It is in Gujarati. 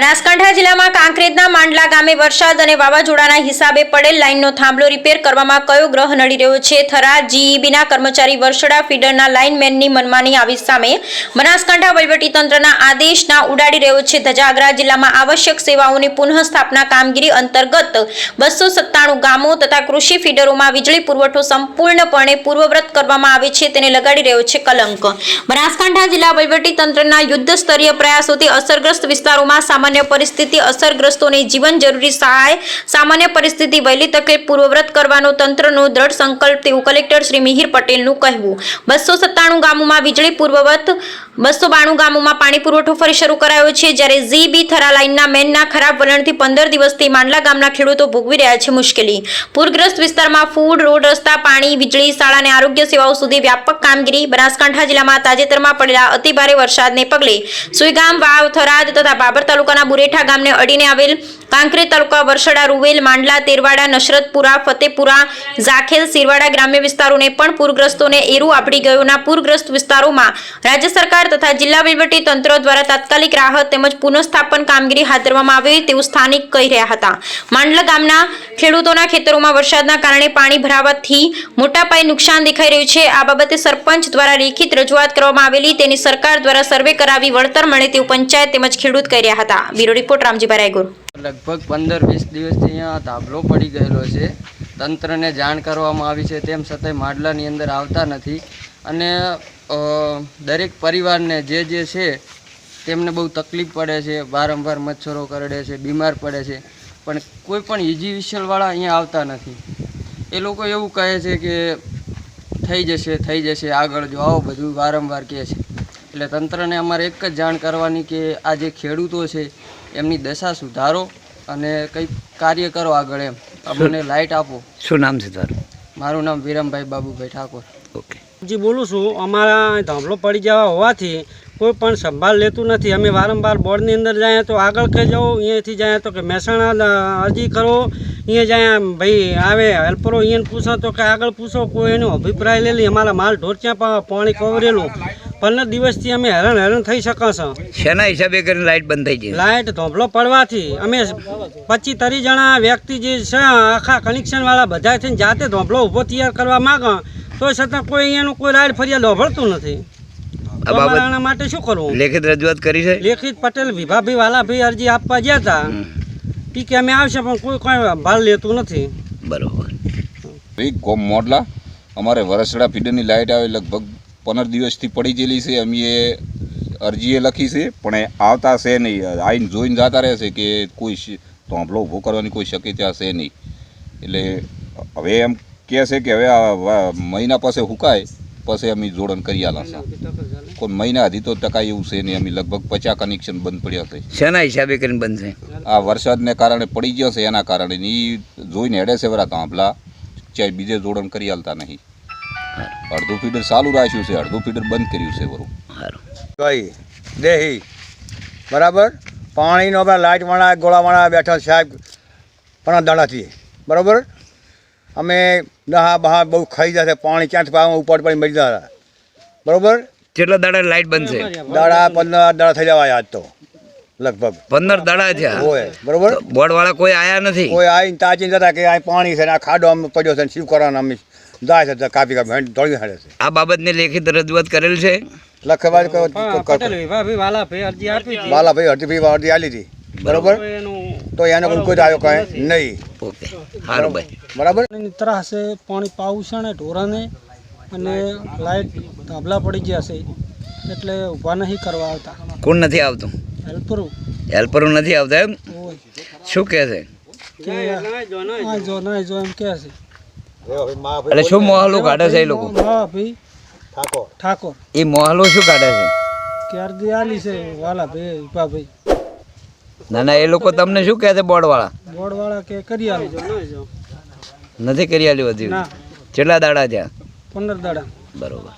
બનાસકાંઠા જિલ્લામાં કાંકરેજના માંડલા ગામે વરસાદ અને વાવાઝોડાના હિસાબે પડેલ લાઇનનો થાંભલો રિપેર કરવામાં કયો ગ્રહ નડી રહ્યો છે? થરા, જીઈબીના કર્મચારી વર્ષડા ફીડરના લાઇનમેનની મનમાની આવી સામે બનાસકાંઠા વહીવટીતંત્રના આદેશના ઉડાડી રહ્યો છે. ધજાગરા જિલ્લામાં આવશ્યક સેવાઓની પુનઃસ્થાપના કામગીરી અંતર્ગત બસો સત્તાણું ગામો તથા કૃષિ ફીડરોમાં વીજળી પુરવઠો સંપૂર્ણપણે પૂર્વવ્રત કરવામાં આવે છે તેને લગાડી રહ્યો છે કલંક. બનાસકાંઠા જિલ્લા વહીવટીતંત્રના યુદ્ધ સ્તરીય પ્રયાસોથી અસરગ્રસ્ત વિસ્તારોમાં સામાન્ય પરિસ્થિતિ અસરગ્રસ્તોને જીવન જરૂરી સહાય, સામાન્ય પરિસ્થિતિ વહેલી તકે પૂર્વવ્રત કરવાનો તંત્રનો દ્રઢ સંકલ્પ, તેવું કલેક્ટર શ્રી મિહિર પટેલનું કહેવું. બસો સત્તાણું ગામોમાં વીજળી પૂર્વવત, બસો બાણું ગામોમાં પાણી પુરવઠો ફરી શરૂ કરાયો છે, જ્યારે ઝી બી થરા લાઇનના મેનના ખરાબ વલણથી પંદર દિવસથી માંડલા ગામના ખેડૂતો ભોગવી રહ્યા છે મુશ્કેલી. પૂરગ્રસ્ત વિસ્તારમાં ફૂડ, રોડ, રસ્તા, પાણી, વીજળી, શાળા અને આરોગ્ય સેવાઓ સુધી વ્યાપક કામગીરી બનાસકાંઠા જિલ્લામાં તાજેતરમાં પડેલા અતિભારે વરસાદને પગલે સુઈગામ, વાવ, થરાદ તથા બાબર તાલુકાના બુરેઠા ગામને અડીને આવેલ કાંકરેજ તાલુકા વરસડા, રૂવેલ, માંડલા, તેરવાડા, નશરતપુરા, ફતેપુરા, ઝાખેલ, સિરવાડા ગ્રામ્ય વિસ્તારોને પણ પૂરગ્રસ્તોને એરું આપડી ગયોના પૂરગ્રસ્ત વિસ્તારોમાં રાજ્ય સરકાર તથા જિલ્લા વહીવટી તંત્ર દ્વારા તાત્કાલિક રાહત તેમજ પુનઃસ્થાપન કામગીરી હાથ ધરવામાં આવી તેવું સ્થાનિક કહી રહ્યા હતા. માંડલા ગામના ખેડૂતોના ખેતરોમાં વરસાદના કારણે પાણી ભરાવાથી મોટા પાયે નુકસાન દેખાઈ રહ્યું છે. આ બાબતે સરપંચ દ્વારા લેખિત રજૂઆત કરવામાં આવેલી. તેની સરકાર દ્વારા સર્વે કરાવી વળતર મળે તેવું પંચાયત તેમજ ખેડૂત કહી રહ્યા બ્યુરો રિપોર્ટ, રામજીભાઈ રાયગુર. લગભગ પંદર વીસ દિવસથી અહીંયા ધાબલો પડી ગયેલો છે. તંત્રને જાણ કરવામાં આવી છે તેમ છતાંય માડલાની અંદર આવતા નથી. અને દરેક પરિવારને જે જે છે તેમને બહુ તકલીફ પડે છે. વારંવાર મચ્છરો કરડે છે, બીમાર પડે છે. પણ કોઈ પણ ઇજીવિશલવાળા અહીંયા આવતા નથી. એ લોકો એવું કહે છે કે, થઈ જશે થઈ જશે, આગળ જો આવો. બધું વારંવાર કહે છે. એટલે તંત્રને અમારે એક જ જાણ કરવાની કે આ જે ખેડૂતો છે એમની દશા સુધારો અને કંઈક કાર્ય કરો આગળ એમ. અમને લાઇટ આપો. શું નામ છે તારું? મારું નામ વિરમભાઈ બાબુભાઈ ઠાકોર. ઓકે. જી બોલું છું. અમારા ધાંભલો પડી જવા હોવાથી કોઈ પણ સંભાળ લેતું નથી. અમે વારંવાર બોર્ડની અંદર જાય તો આગળ કહી જાઓ અહીંયાથી જાય તો કે મહેસાણા અરજી કરો. અહીંયા જાય ભાઈ આવે હેલ્પરો અહીંયા પૂછો તો કે આગળ પૂછો. કોઈ એનો અભિપ્રાય લે લે અમારા માલ ઢોર પાણી કવરેલું? પંદર દિવસથી અમે હેરાન હેરાન થઈ શકાશે શેના હિસાબે કરીને લાઇટ બંધ થઈ જાય? લાઇટ ધોંભલો પડવાથી અમે પચીસ ત્રીસ જણા વ્યક્તિ જે છે આખા કનેક્શનવાળા બધા થઈને જાતે ધોંભલો ઊભો તૈયાર કરવા માંગે તો છતાં કોઈ અહીંયાનું કોઈ લાઇટ ફરિયાદ હોભળતું નથી. તો આ આના માટે શું કરવું? લેખિત રજૂઆત કરી છે? લેખિત પટેલ વિભાભી વાલાભાઈ અરજી આપવા ગયા હતા. કે અમે આવશે પણ કોઈ કોઈ ભાર લેતું નથી. બરોબર. ભાઈ કોમ મોડલા. અમારે વરસડા ફીડરની લાઇટ આવે લગભગ પંદર દિવસથી પડી ગયેલી છે અમે એ અરજીએ લખી છે પણ એ આવતા છે નહીં. આવીને જોઈને જતા રહેશે કે કોઈ તો ધોંભલો ઊભો કરવાની કોઈ શક્યતા છે નહીં. એટલે હવે એમ કહે છે કે હવે આ મહિના પાસે હુકાય પછી અમે જોડણ કરી આલા કોઈ મહિના હજી તો ટકાય એવું છે નહીં. અમે લગભગ પચાસ કનેક્શન બંધ પડ્યા છે. શેના હિસાબે કરીને બંધ છે? આ વરસાદને કારણે પડી ગયો છે એના કારણે. એ જોઈને હેડે છે વરા તાંભલા ચાહે બીજે જોડણ કરી આલતા નહીં. અડધું ફીડર ચાલુ રાખ્યું છે અડધું ફીડર બંધ કર્યું છે વરું. ગઈ દેહી. બરાબર? પાણીનો આપણે ગોળા ગોળાવાળા બેઠા સાહેબ. પણ દાડાથી બરાબર? અમે દહા બહા બહુ ખાઈ જશે પાણી ક્યાંથી પાવા ઉપર પાણી મરી જતા બરાબર? કેટલા દાડા લાઇટ બંધ છે? દાડા પંદર દાડા થઈ જવા આજ તો. લગભગ. પંદર દાડા થયા? હોય બરાબર? બોર્ડ વાળા કોઈ આયા નથી? કોઈ આવીને તાચી જતા કે આ પાણી છે ને આ ખાડો અમે પડ્યો છે ને શિવ કરવાના અમે જાય છે કાપી કાપી દોડી હાડે છે. આ બાબતને લેખિત રજૂઆત કરેલ છે? લખવા વાલાભાઈ અરજી આપી હતી. બાલાભાઈ અરજી આલી હતી. બરાબર. તો એનો એને કોઈ કોઈ આવ્યો કાંઈ નહીં. ઓકે સારું ભાઈ. બરાબર? ત્રાસ છે પાણી પાવું છે ને ઢોરાને અને લાઇટ ધાબલા પડી ગયા છે એટલે ઊભા નહીં કરવા આવતા. કોણ નથી આવતું? હેલ્પરો. હેલ્પરો નથી આવતા એમ? શું કહે છે? કે આ જો ના જો એમ કહે છે. એટલે શું મોહલો કાઢે છે એ લોકો? હા ભાઈ ઠાકોર. એ મોહલો શું કાઢે છે? ક્યારથી આલી છે? વાલા ભાઈ વિભાભાઈ ના ના એ લોકો તમને શું કહે છે બોર્ડ વાળા બોર્ડ વાળા કે કરી આલી? નથી કરી આલી વધી કેટલા દાડા ત્યાં પંદર દાડા. બરોબર.